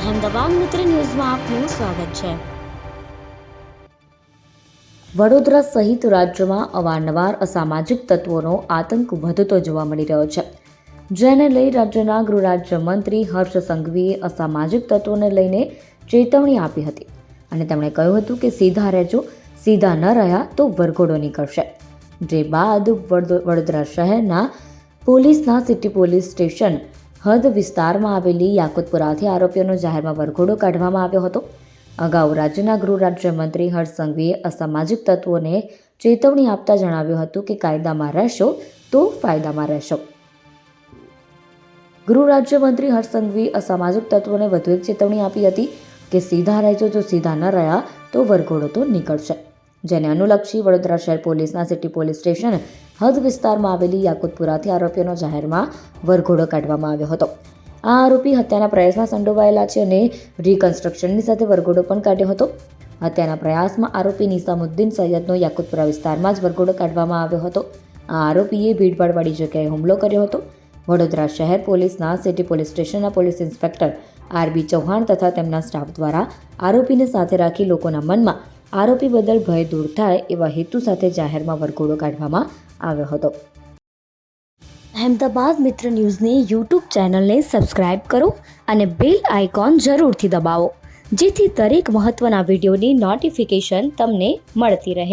અહેમદાબાદ મિત્ર ન્યૂઝમાં આપનું સ્વાગત છે. વડોદરા સહિત રાજ્યમાં અવારનવાર અસામાજિક તત્વોનો આતંક વધતો જોવા મળી રહ્યો છે. જેને લઈ રાજ્યના ગૃહ રાજ્યમંત્રી હર્ષ સંઘવીએ અસામાજિક તત્વોને લઈને ચેતવણી આપી હતી અને તેમણે કહ્યું હતું કે સીધા રહેજો, સીધા ન રહ્યા તો વરઘોડો નીકળશે. જે બાદ વડો- વડોદરા શહેરના પોલીસના સિટી પોલીસ સ્ટેશન હદ વિસ્તારમાં આવેલી યાકુતપુરાથી આરોપીઓનો જાહેરમાં વરઘોડો કાઢવામાં આવ્યો હતો. અગાઉ રાજ્યના ગૃહ રાજ્યમંત્રી હર્ષ સંઘવીએ અસામાજિક તત્વોને ચેતવણી આપતા જણાવ્યું હતું કે કાયદામાં રહેશો તો ફાયદામાં રહેશો. ગૃહ રાજ્યમંત્રી હર્ષ સંઘવી અસામાજિક તત્વોને વધુ એક ચેતવણી આપી હતી કે સીધા રહેજો, જો સીધા ન રહ્યા તો વરઘોડો તો નીકળશે. જેને અનુલક્ષી વડોદરા શહેર પોલીસના સિટી પોલીસ સ્ટેશન હદ વિસ્તારમાં આવેલી યાકુતપુરાથી આરોપીઓનો જાહેરમાં વરઘોડો કાઢવામાં આવ્યો હતો. આ આરોપી હત્યાના પ્રયાસમાં સંડોવાયેલા છે અને રિકન્સ્ટ્રક્શનની સાથે વરઘોડો પણ કાઢ્યો હતો. હત્યાના પ્રયાસમાં આરોપી નિઝામુદ્દીન સૈયદનો યાકુતપુરા વિસ્તારમાં જ વરઘોડો કાઢવામાં આવ્યો હતો. આ આરોપીએ ભીડભાડવાળી જગ્યાએ હુમલો કર્યો હતો. વડોદરા શહેર પોલીસના સિટી પોલીસ સ્ટેશનના પોલીસ ઇન્સ્પેક્ટર આરબી ચૌહાણ તથા તેમના સ્ટાફ દ્વારા આરોપીને સાથે રાખી લોકોના મનમાં આરોપી બદલ ભય દૂર થાય એવા હેતુ સાથે જાહેરમાં વરઘોડો કાઢવામાં આવ્યો હતો. અહેમદાબાદ મિત્ર ન્યૂઝની યુટ્યુબ ચેનલને સબસ્ક્રાઇબ કરો અને બેલ આઇકોન જરૂરથી દબાવો, જેથી દરેક મહત્ત્વના વિડીયોની નોટિફિકેશન તમને મળતી રહે.